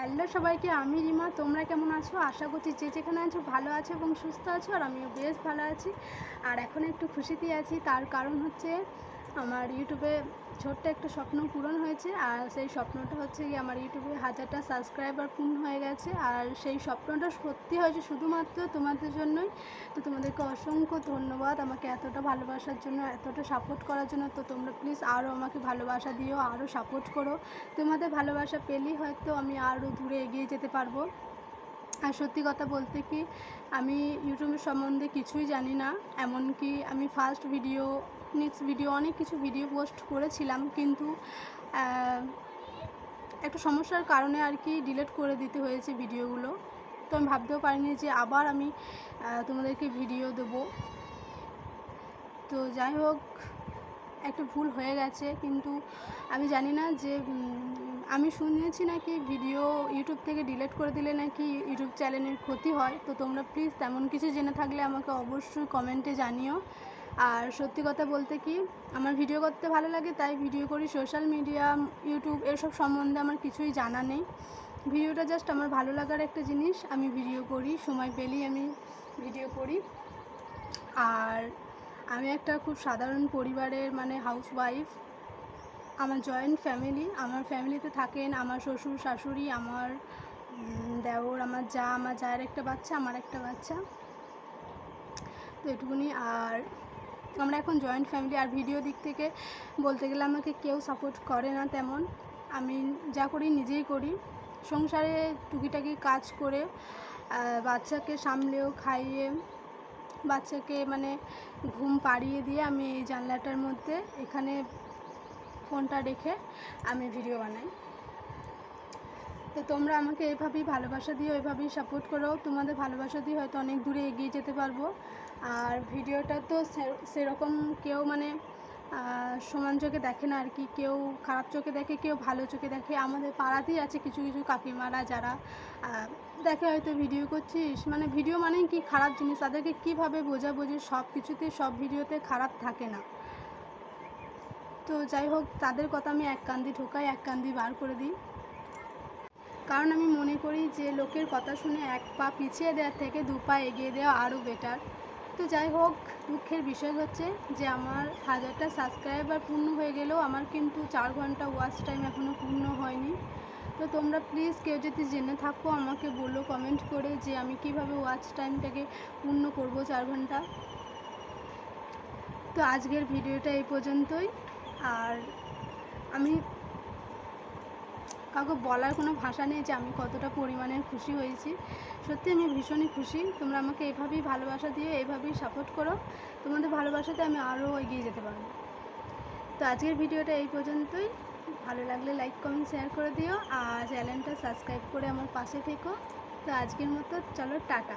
Hello সবাইকে, আমি রিমা। তোমরা কেমন আছো? আশা করছি যে যেখানে আছো ভালো আছো এবং সুস্থ আছো, আর আমিও বেশ ভালো আছি। আর এখন একটু খুশিতে আছি, তার কারণ হচ্ছে আমার ইউটিউবে ছোট্ট একটা স্বপ্ন পূরণ হয়েছে, আর সেই স্বপ্নটা হচ্ছে কি আমার ইউটিউবে হাজারটা সাবস্ক্রাইবার পূর্ণ হয়ে গেছে, আর সেই স্বপ্নটা সত্যি হয়েছে শুধুমাত্র তোমাদের জন্যই। তো তোমাদেরকে অসংখ্য ধন্যবাদ আমাকে এতটা ভালোবাসার জন্য, এতটা সাপোর্ট করার জন্য। তো তোমরা প্লিজ আরও আমাকে ভালোবাসা দিও আরও সাপোর্ট করো। তোমাদের ভালোবাসা পেলেই হয়তো আমি আরও দূরে এগিয়ে যেতে পারব। আর সত্যি কথা বলতে কি, আমি ইউটিউবের সম্বন্ধে কিছুই জানি না। এমনকি আমি ফার্স্ট ভিডিও নেক্সট ভিডিও অনেক কিছু ভিডিও পোস্ট করেছিলাম, কিন্তু একটা সমস্যার কারণে আর কি ডিলিট করে দিতে হয়েছে ভিডিওগুলো তো আমি ভাবতেও পারিনি যে আবার আমি তোমাদেরকে ভিডিও দেবো। তো যাই হোক একটা ভুল হয়ে গেছে, কিন্তু আমি জানি না যে আমি শুনেছি নাকি ভিডিও ইউটিউব থেকে ডিলিট করে দিলে নাকি ইউটিউব চ্যানেলের ক্ষতি হয়। তো তোমরা প্লিজ তেমন কিছু জেনে থাকলে আমাকে অবশ্যই কমেন্টে জানিও। আর সত্যি কথা বলতে কি, আমার ভিডিও করতে ভালো লাগে, তাই ভিডিও করি। সোশ্যাল মিডিয়া ইউটিউব এসব সম্বন্ধে আমার কিছুই জানা নেই। ভিডিওটা জাস্ট আমার ভালো লাগার একটা জিনিস, আমি ভিডিও করি, সময় পেলেই আমি ভিডিও করি। আর আমি একটা খুব সাধারণ পরিবারের মানে হাউসওয়াইফ আমার জয়েন্ট ফ্যামিলি আমার ফ্যামিলিতে থাকেন আমার শ্বশুর, শাশুড়ি, আমার দেওর, আমার যা, আমার জায়ের একটা বাচ্চা, আমার একটা বাচ্চা। তো এটুকুনি, আর আমরা এখন জয়েন্ট ফ্যামিলি আর ভিডিও দিক থেকে বলতে গেলে আমাকে কেউ সাপোর্ট করে না তেমন। আমি যা করি নিজেই করি। সংসারে টুকিটাকি কাজ করে বাচ্চাকে সামলেও, খাইয়ে বাচ্চাকে মানে ঘুম পাড়িয়ে দিয়ে আমি এই জানলাটার মধ্যে এখানে ফোনটা রেখে আমি ভিডিও বানাই। তো তোমরা আমাকে এভাবেই ভালোবাসা দিয়ে ওইভাবেই সাপোর্ট করো। তোমাদের ভালোবাসা দিয়ে হয়তো অনেক দূরে এগিয়ে যেতে পারব। আর ভিডিওটা তো সেরকম কেউ মানে সমান চোখে দেখে না আর কি। কেউ খারাপ চোখে দেখে, কেউ ভালো চোখে দেখে। আমাদের পাড়াতেই আছে কিছু কিছু কাকিমারা যারা দেখে হয়তো ভিডিও করছিস। মানে ভিডিও মানেই কি খারাপ জিনিস? তাদেরকে কীভাবে বোঝাবো যে সব কিছুতে সব ভিডিওতে খারাপ থাকে না। তো যাই হোক, তাদের কথা আমি এক কান্দি ঢোকাই এক কান্দি বার করে দিই। কারণ আমি মনে করি যে, লোকের কথা শুনে এক পা পিছিয়ে দেওয়ার থেকে দু পা এগিয়ে দেওয়া আরও বেটার তো যাই হোক, দুঃখের বিষয় হচ্ছে যে আমার হাজারটা সাবস্ক্রাইবার পূর্ণ হয়ে গেলেও আমার কিন্তু চার ঘণ্টা ওয়াচ টাইম এখনও পূর্ণ হয়নি। তো তোমরা প্লিজ কেউ যদি জেনে থাকো, আমাকে বলো কমেন্ট করে যে আমি কীভাবে ওয়াচ টাইমটাকে পূর্ণ করব চার ঘণ্টা। তো আজকের ভিডিওটা এই পর্যন্তই। আর আমি কাউকে বলার কোনো ভাষা নেই যে আমি কতটা পরিমাণের খুশি হয়েছি। সত্যি আমি ভীষণই খুশি। তোমরা আমাকে এভাবেই ভালোবাসা দিয়ে এভাবেই সাপোর্ট করো। তোমাদের ভালোবাসাতে আমি আরও এগিয়ে যেতে পারব। তো আজকের ভিডিওটা এই পর্যন্তই। ভালো লাগলে লাইক কমেন্ট শেয়ার করে দিও। আর চ্যানেলটা সাবস্ক্রাইব করে আমার পাশে থেকো। তো আজকের মতো চলো টাটা।